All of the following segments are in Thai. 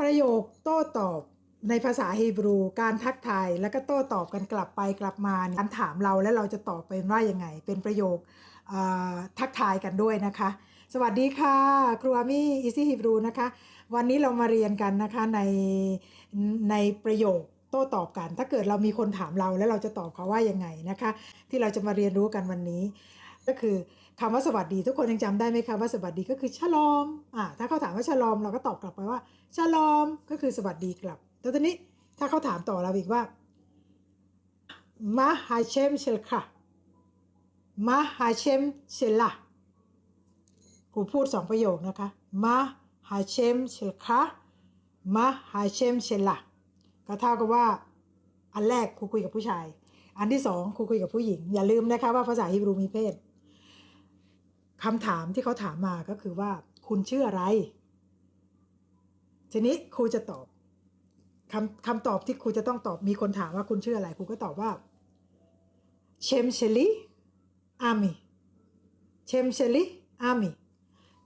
ประโยคโต้ตอบในภาษาฮีบรู การทักทายแล้วก็โต้ตอบกันกลับไปกลับมาการถามเราแล้วเราจะตอบเป็นว่ายังไง เป็นประโยคทักทายกันด้วยนะคะ สวัสดีค่ะ ครูอามี่อีซี่ฮีบรูนะคะ วันนี้เรามาเรียนกันนะคะในในประโยคโต้ตอบกัน ถ้าเกิดเรามีคนถามเราแล้วเราจะตอบเขาว่ายังไงนะคะ ที่เราจะมาเรียนรู้กันวันนี้ ก็คือคำว่าสวัสดี ทุกคนยังจำได้ไหมคะว่าสวัสดีก็คือชะลอมอ่าถ้าเขาถามว่าชะลอมเราก็ตอบกลับไปว่าชะลอมก็คือสวัสดีกลับแต่ตอนนี้ถ้าเขาถามต่อเราอีกว่ามาฮาเชมเชลค่ะมาฮาเชมเชลล่ะครูพูดสองประโยคนะคะมาฮาเชมเชลค่ะมาฮาเชมเชลล่ะก็เท่ากับว่าอันแรกครูคุยกับผู้ชาย อันที่สองครูคุยกับผู้หญิง อย่าลืมนะคะว่าภาษาฮีบรูมีเพศ คำถามที่เขาถามมาก็คือว่า คุณชื่ออะไร ทีนี้ครูจะตอบคำคำตอบที่ครูจะต้องตอบมีคนถามว่าคุณชื่ออะไรครูก็ตอบว่าเชมเชลีอามีเชมเชลีอามี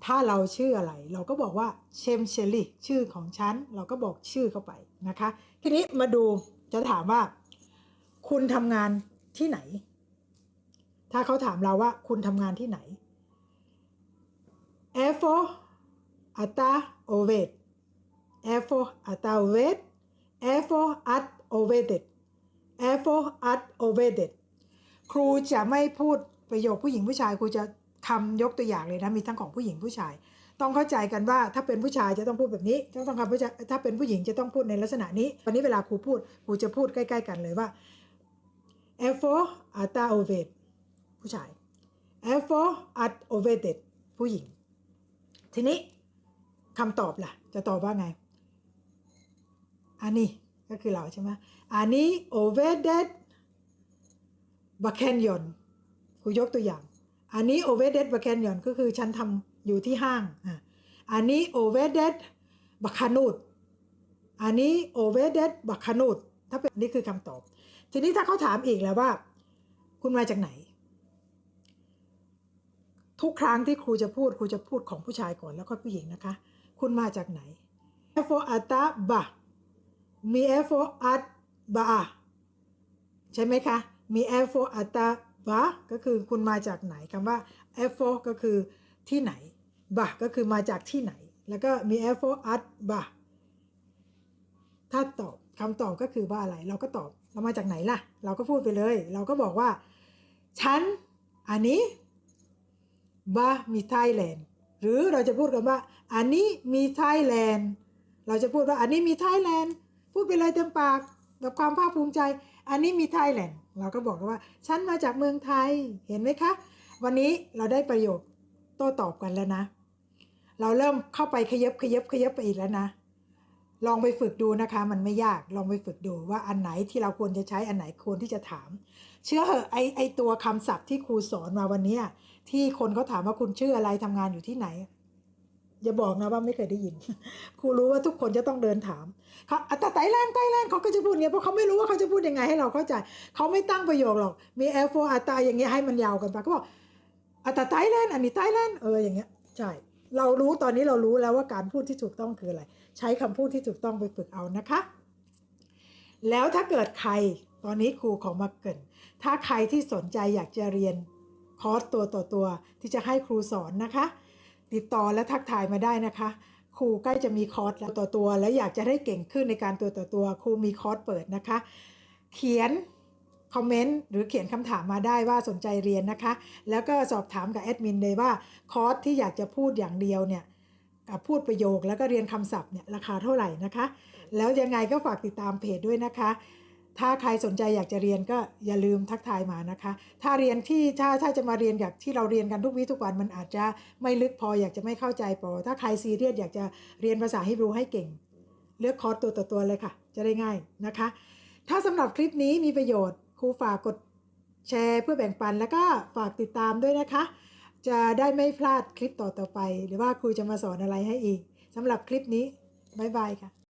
ถ้าเราชื่ออะไร เราก็บอกว่าเชมเชลีชื่อของฉัน เราก็บอกชื่อเข้าไปนะคะ ทีนี้มาดูจะถามว่า คุณทำงานที่ไหน ถ้าเขาถามเราว่าคุณทำงานที่ไหน איפה אתה עובד? איפה אתה עובד? איפה את עובדת? איפה את עובדת? ครูจะไม่พูดประโยคผู้หญิงผู้ชายครูจะคำยกตัวอย่างเลยนะมีทั้งของผู้หญิงผู้ชาย ต้องเข้าใจกันว่าถ้าเป็นผู้ชายจะต้องพูดแบบนี้ต้องต้องคำผู้ชายถ้าเป็นผู้หญิงจะต้องพูดในลักษณะนี้ วันนี้เวลาครูพูดครูจะพูดใกล้ๆกันเลยว่า Efo ata oved ผู้ชาย Efo at ovedet ผู้หญิง ทีนี้คำตอบล่ะ จะตอบว่าไง อันนี้ก็คือเราใช่ไหมอันนี้ ovedet b a k e n y o n ครูยกตัวอย่าง อันนี้ ovedet b a k e n y o n ก็คือฉันทำอยู่ที่ห้างอะอันนี้ ovedet b a k a n u t อันนี้ ovedet b a k a n u t ถ้าเป็นนี่คือคำตอบ ทีนี้ถ้าเขาถามอีกแล้วว่า คุณมาจากไหน ทุกครั้งที่ครูจะพูดครูจะพูดของผู้ชายก่อนแล้วก็ผู้หญิงนะคะ คุณมาจากไหน e f o ata ba มี e f o at ba ใช่ไหมคะ มี e f o ata ba ก็คือคุณมาจากไหนคำว่า e f o ก็คือที่ไหน ba ก็คือมาจากที่ไหน แล้วก็มี e f o at ba ถ้าตอบคำตอบก็คือว่าอะไร เราก็ตอบเรามาจากไหนล่ะ เราก็พูดไปเลย เราก็บอกว่า ฉัน อันนี้ บามีไทยแลนด์หรือเราจะพูดกันว่า อันนี้มีไทยแลนด์เราจะพูดว่าอันนี้มีไทยแลนด์พูดไปเลยเต็มปากแบบความภาคภูมิใจ อันนี้มีไทยแลนด์เราก็บอกกันว่า ฉันมาจากเมืองไทยเห็นไหมคะ วันนี้เราได้ประโยคโต้ตอบกันแล้วนะ เราเริ่มเข้าไปขยับขยับขยับไปอีกแล้วนะ ลองไปฝึกดูนะคะ มันไม่ยากลองไปฝึกดูว่าอันไหนที่เราควรจะใช้อันไหนควรที่จะถาม เชื่อเหอะไอไอตัวคำศัพท์ที่ครูสอนมาวันนี้ ที่คนเขาถามว่าคุณชื่ออะไรทำงานอยู่ที่ไหน อย่าบอกนะว่าไม่เคยได้ยินครูรู้ว่าทุกคนจะต้องเดินถามเขาอัตไตแลนด์ไตแลนด์เขาก็จะพูดอย่างเงี้ยเพราะเขาไม่รู้ว่าเขาจะพูดยังไงให้เราเข้าใจเขาไม่ตั้งประโยคหรอกมีแอฟโฟอัตาอย่างเงี้ยให้มันยาวกันไปเขาบอกอัตไตแลนด์อันนี้ไตแลนด์เอออย่างเงี้ยใช่เรารู้ตอนนี้เรารู้แล้วว่าการพูดที่ถูกต้องคืออะไร ใช้คำพูดที่ถูกต้องไปฝึกเอานะคะ แล้วถ้าเกิดใครตอนนี้ครูของมาเกินถ้าใครที่สนใจอยากจะเรียน คอร์สตัวต่อตัวที่จะให้ครูสอนนะคะ ติดต่อและทักทายมาได้นะคะ ครูใกล้จะมีคอร์สแล้วต่อตัว แล้วอยากจะได้เก่งขึ้นในการตัวต่อตัว ครูมีคอร์สเปิดนะคะ เขียนคอมเมนต์หรือเขียนคำถามมาได้ว่าสนใจเรียนนะคะ แล้วก็สอบถามกับแอดมินเลยว่าคอร์สที่อยากจะพูดอย่างเดียวเนี่ยพูดประโยคแล้วก็เรียนคำศัพท์เนี่ยราคาเท่าไหร่นะคะ แล้วยังไงก็ฝากติดตามเพจด้วยนะคะ ถ้าใครสนใจอยากจะเรียนก็อย่าลืมทักทายมานะคะ ถ้าเรียนที่ถ้าถ้าจะมาเรียนอย่างที่เราเรียนกันทุกวิทุกวันมันอาจจะไม่ลึกพออยากจะไม่เข้าใจพอถ้าใครซีเรียสอยากจะเรียนภาษาฮิบรูให้เก่ง เลือกคอร์สตัวต่อตัวเลยค่ะ จะได้ง่ายนะคะ ถ้าสำหรับคลิปนี้มีประโยชน์ครูฝากกดแชร์เพื่อแบ่งปันแล้วก็ฝากติดตามด้วยนะคะ จะได้ไม่พลาดคลิปต่อๆไป หรือว่าครูจะมาสอนอะไรให้อีกสำหรับคลิปนี้บ๊ายบายค่ะ